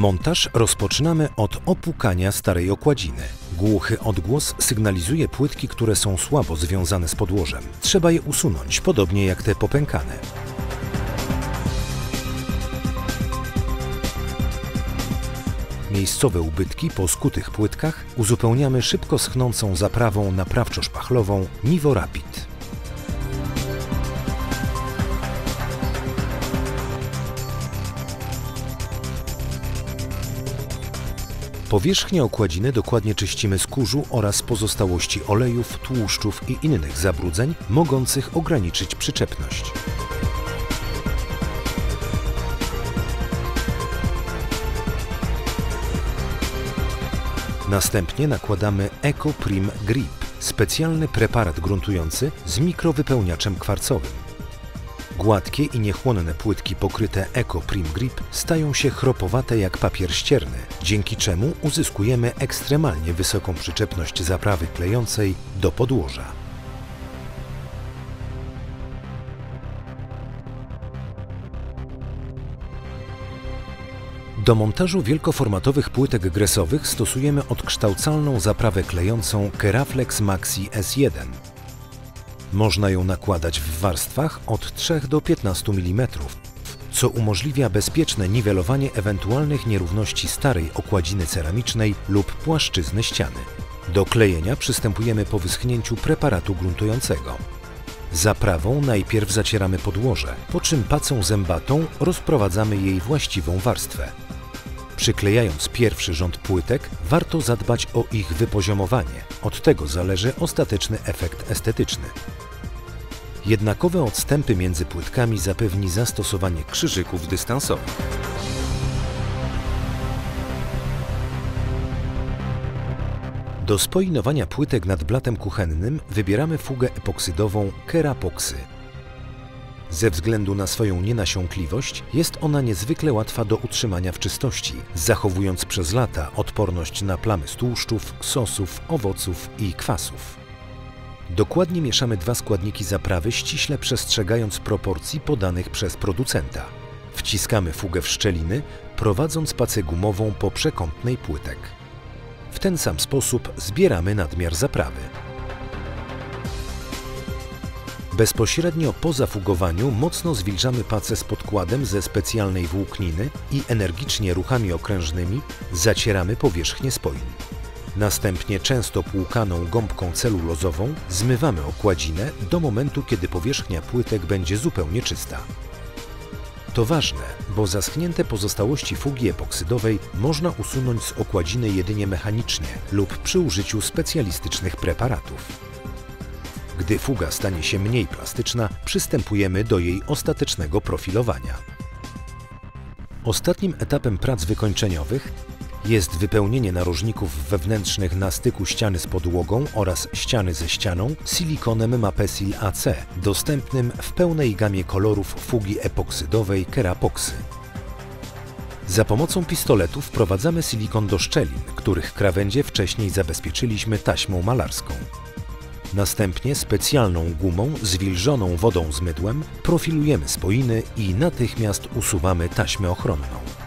Montaż rozpoczynamy od opukania starej okładziny. Głuchy odgłos sygnalizuje płytki, które są słabo związane z podłożem. Trzeba je usunąć, podobnie jak te popękane. Miejscowe ubytki po skutych płytkach uzupełniamy szybko schnącą zaprawą naprawczo-szpachlową Nivo Powierzchnię okładziny dokładnie czyścimy z kurzu oraz pozostałości olejów, tłuszczów i innych zabrudzeń mogących ograniczyć przyczepność. Następnie nakładamy Eco Prim Grip, specjalny preparat gruntujący z mikrowypełniaczem kwarcowym. Gładkie i niechłonne płytki pokryte Eco Prim Grip stają się chropowate jak papier ścierny, dzięki czemu uzyskujemy ekstremalnie wysoką przyczepność zaprawy klejącej do podłoża. Do montażu wielkoformatowych płytek gresowych stosujemy odkształcalną zaprawę klejącą Keraflex Maxi S1. Można ją nakładać w warstwach od 3 do 15 mm, co umożliwia bezpieczne niwelowanie ewentualnych nierówności starej okładziny ceramicznej lub płaszczyzny ściany. Do klejenia przystępujemy po wyschnięciu preparatu gruntującego. Zaprawą najpierw zacieramy podłoże, po czym pacą zębatą rozprowadzamy jej właściwą warstwę. Przyklejając pierwszy rząd płytek, warto zadbać o ich wypoziomowanie. Od tego zależy ostateczny efekt estetyczny. Jednakowe odstępy między płytkami zapewni zastosowanie krzyżyków dystansowych. Do spoinowania płytek nad blatem kuchennym wybieramy fugę epoksydową Kerapoxy. Ze względu na swoją nienasiąkliwość jest ona niezwykle łatwa do utrzymania w czystości, zachowując przez lata odporność na plamy z tłuszczów, sosów, owoców i kwasów. Dokładnie mieszamy dwa składniki zaprawy, ściśle przestrzegając proporcji podanych przez producenta. Wciskamy fugę w szczeliny, prowadząc pacę gumową po przekątnej płytek. W ten sam sposób zbieramy nadmiar zaprawy. Bezpośrednio po zafugowaniu mocno zwilżamy pacę z podkładem ze specjalnej włókniny i energicznie ruchami okrężnymi zacieramy powierzchnię spoin. Następnie często płukaną gąbką celulozową zmywamy okładzinę do momentu, kiedy powierzchnia płytek będzie zupełnie czysta. To ważne, bo zaschnięte pozostałości fugi epoksydowej można usunąć z okładziny jedynie mechanicznie lub przy użyciu specjalistycznych preparatów. Gdy fuga stanie się mniej plastyczna, przystępujemy do jej ostatecznego profilowania. Ostatnim etapem prac wykończeniowych jest wypełnienie narożników wewnętrznych na styku ściany z podłogą oraz ściany ze ścianą silikonem Mapesil AC, dostępnym w pełnej gamie kolorów fugi epoksydowej Kerapoxy. Za pomocą pistoletu wprowadzamy silikon do szczelin, których krawędzie wcześniej zabezpieczyliśmy taśmą malarską. Następnie specjalną gumą zwilżoną wodą z mydłem profilujemy spoiny i natychmiast usuwamy taśmę ochronną.